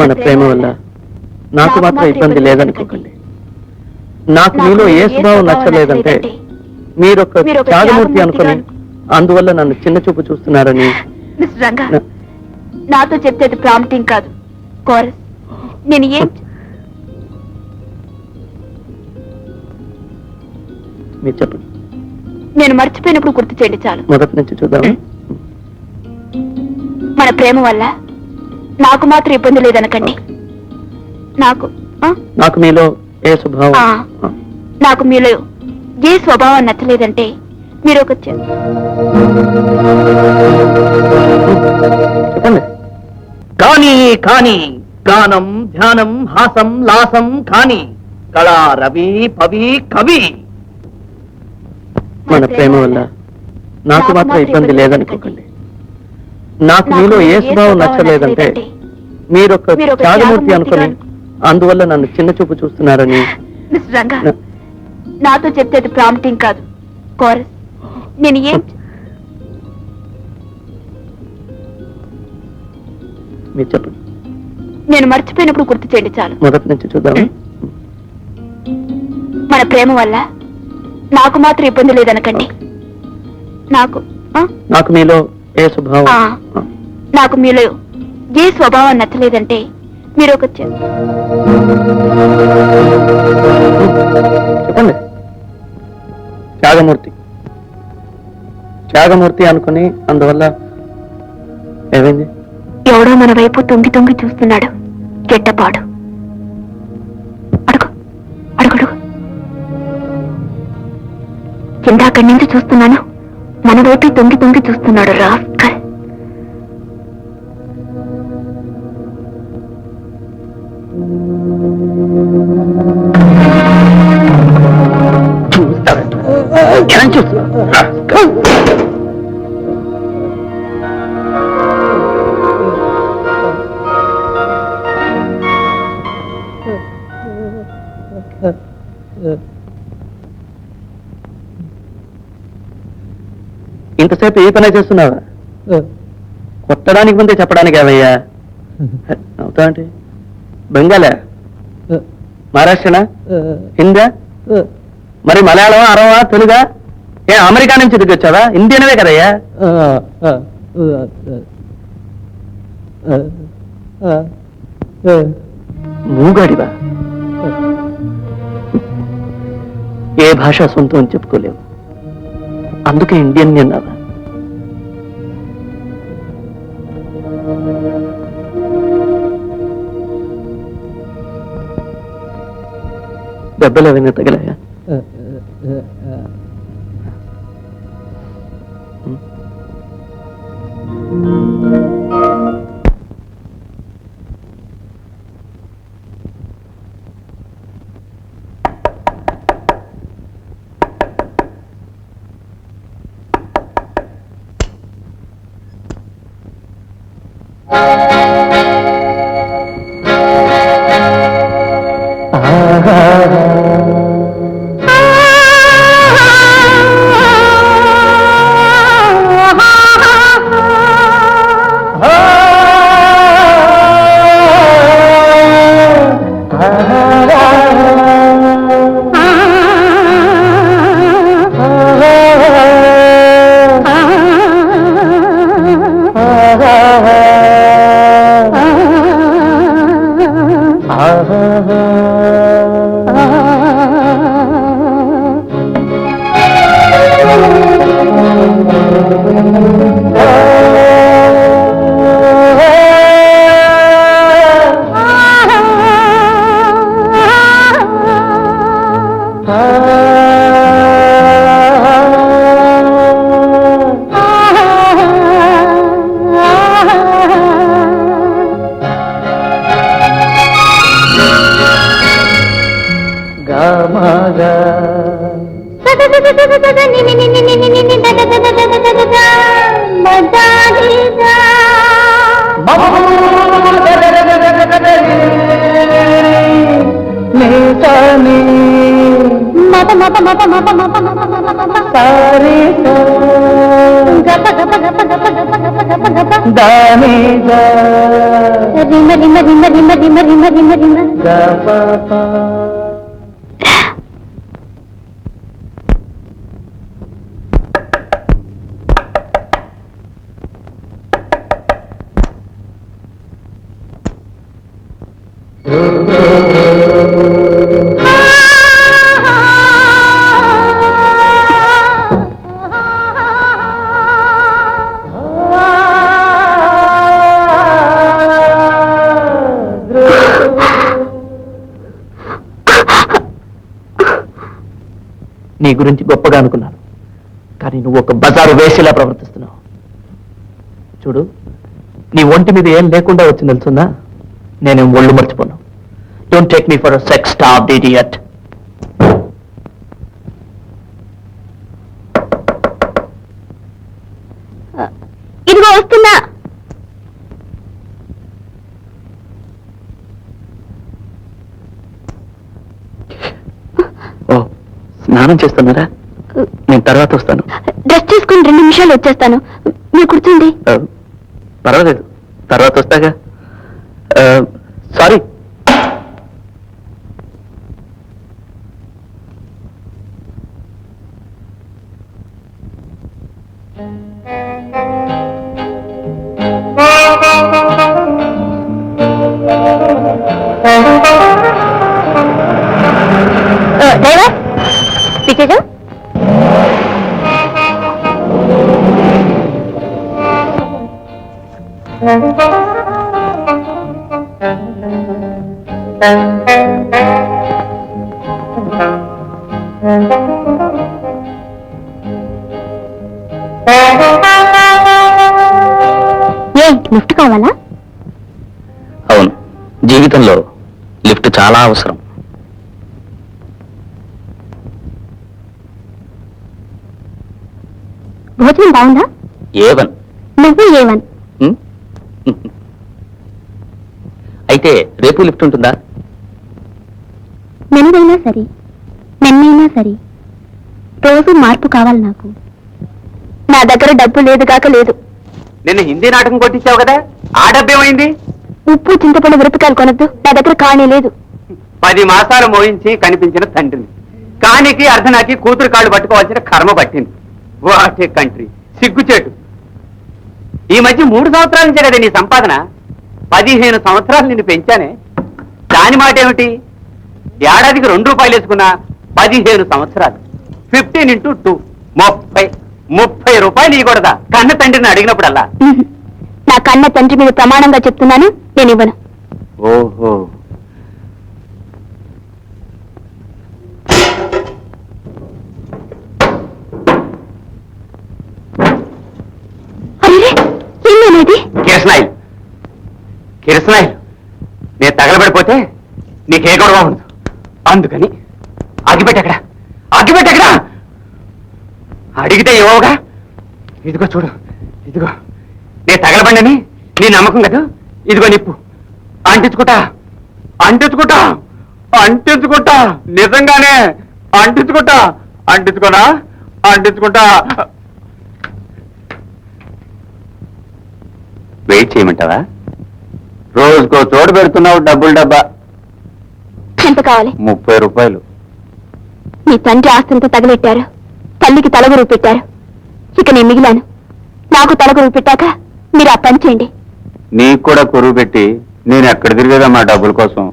మన ప్రేమ వల్ల నాకు మాత్రం ఇబ్బంది లేదనుకోకండి. నాకు మీలో ఏ స్వభావం నచ్చలేదంటే మీరొక మీరొక త్యాగమూర్తి అనుకుని అందువల్ల నన్ను చిన్న చూపు చూస్తున్నారని నాతో చెప్తే అది ప్రాంప్టింగ్ కాదు. కోరస్ నేను ఏం మీరు చెప్పండి. నేను మర్చిపోయినప్పుడు గుర్తు చేయండి చాలు. మొదటి నుంచి చూద్దాం మన ప్రేమ వల్ల నాకు మాత్రం ఇబ్బంది లేదనకండి. నాకు ఆ? నాకు మీలో ఏ స్వభావం. నాకు మీలో ఏ స్వభావం నచ్చలేదంటే మీరు ఒక చెప్పండి. కానీ కానీ గానం ధ్యానం హాసం లాసం కాని కళా రవి పవి కవి. మన ప్రేమ వల్ల నాకు మాత్రం ఇబ్బంది లేదనుకోకండి. నాకు మీలో ఏ స్వభావం నచ్చలేదంటే మీరొక మీరొక త్యాగమూర్తి అనుకుని అందువల్ల నన్ను చిన్న చూపు చూస్తున్నారని. నాతో చెప్తే అది ప్రాంప్టింగ్ కాదు. కోరస్ నేను ఏం మీరు చెప్పండి. నేను మర్చిపోయినప్పుడు గుర్తు చేయండి చాలు. మొదటి నుంచి చూద్దాం మన ప్రేమ వల్ల నాకు మాత్రం ఇబ్బంది లేదనకండి. నాకు? నాకు మీలో ఏ స్వభావం. నాకు మీలో ఏ స్వభావం నచ్చలేదంటే మీరు ఒక చెప్పండి. త్యాగమూర్తి. త్యాగమూర్తి అనుకుని అందువల్ల ఏమైంది? ఎవడో మన వైపు తొంగి తొంగి చూస్తున్నాడు. చెట్టపాడు అడుగు అడుగు ఇందాకడి నుంచి చూస్తున్నాను. మన వైపు తొంగి తొంగి చూస్తున్నాడు రాస్కల్ ఇంతసేపు ఏ పనే చేస్తున్నావా? కొట్టడానికి ముందే చెప్పడానికి అవయ్యా అవుతాంటి బెంగాలే మహారాష్ట్రనా? హిందా మరి మలయాళమా అరవా తెలుగా? ఏ అమెరికా నుంచి దిగి వచ్చావా ఇండియనవే కదయ్యా. మూగాడివా? ఏ భాష సొంతం అని చెప్పుకోలేవు. అందుకే ఇండియన్ అన్నావా? തബ്ബലെ തന്നെ దెబ్బలు ఏమైనా తగిలాయా మద నీ గురించి గొప్పగా అనుకున్నాను. కానీ నువ్వు ఒక బజారు వేసేలా ప్రవర్తిస్తున్నావు. చూడు నీ ఒంటి మీద ఏం లేకుండా వచ్చింది తెలుసుందా నేనేం ఒళ్ళు మర్చిపోను. Don't take me for sex stop idiot ఇదిగో వస్తున్నా. స్నానం చేస్తున్నారా? నేను తర్వాత వస్తాను. డ్రెస్ చేసుకుని రెండు నిమిషాలు వచ్చేస్తాను. మీరు కూర్చోండి. పర్వాలేదు. తర్వాత వస్తాగా. సారీ. పిచ్చేజా ఏ లిఫ్ట్ కావాలా? అవును జీవితంలో లిఫ్ట్ చాలా అవసరం. భోజనం బాగుందా? ఏవన్ నువ్వు ఏమన్ ఉం? అయితే రేపు లిఫ్ట్ ఉంటుందా? మెనుగైనా సరే మెన్నైనా సరే. రోజు మార్పు కావాలి నాకు. నా దగ్గర డబ్బు లేదు కాక లేదు. నిన్న హిందీ నాటకం కొట్టించావు కదా? ఆ డబ్బేమైంది ఉప్పు చింతపండు మిరపకాయలు కొనద్దు. నా దగ్గర కానీ లేదు. పది మాసాలు మోయించి కనిపించిన తండ్రిని. కానికి అర్ధనాకి కూతురు కాళ్ళు పట్టుకోవాల్సిన కర్మ పట్టింది. What a country? సిగ్గుచేటు. ఈ మధ్య మూడు సంవత్సరాల నుంచే కదా నీ సంపాదన? పదిహేను సంవత్సరాలు నిన్ను పెంచానే. దాని మాట ఏమిటి? ఏడాదికి రెండు రూపాయలు వేసుకున్నా పదిహేను సంవత్సరాలు. Fifteen into two. ముప్పై. ముప్పై రూపాయలు ఇవ్వకూడదా? కన్న తండ్రిని అడిగినప్పుడల్లా. నా కన్న తండ్రి మీద ప్రమాణంగా చెప్తున్నాను నేను ఇవ్వను. ఓహో. కిరసనాయిల్ నేను తగలబడిపోతే నీకే గొడవ ఉండదు. అందుకని అగిపెట్టెక్కడ అగిపెట్టెక్కడ అడిగితే ఇవ్వవుగా ఇదిగో చూడు ఇదిగో. నేను తగలబండని నీ నమ్మకం కదా? ఇదిగో నిప్పు. అంటించుకుంటా. అంటించుకుంటా. అంటించుకుంటా. నిజంగానే అంటించుకుంటా. అంటించుకోనా? అంటించుకుంటా. వెయిట్ చేయమంటావా? రోజుకో చోటు పెడుతున్నావు డబ్బులు డబ్బా. ఎంత కావాలి? ముప్పై రూపాయలు. మీ తండ్రి ఆస్తితో తగలెట్టారు. తల్లికి తలగురు పెట్టారు ఇక నేను మిగిలాను. నాకు తలగురు పెట్టాక మీరు ఆ పని చేయండి. నీకు కూడా కొరువు పెట్టి నేను ఎక్కడ తిరిగేదమ్మా డబ్బుల కోసం?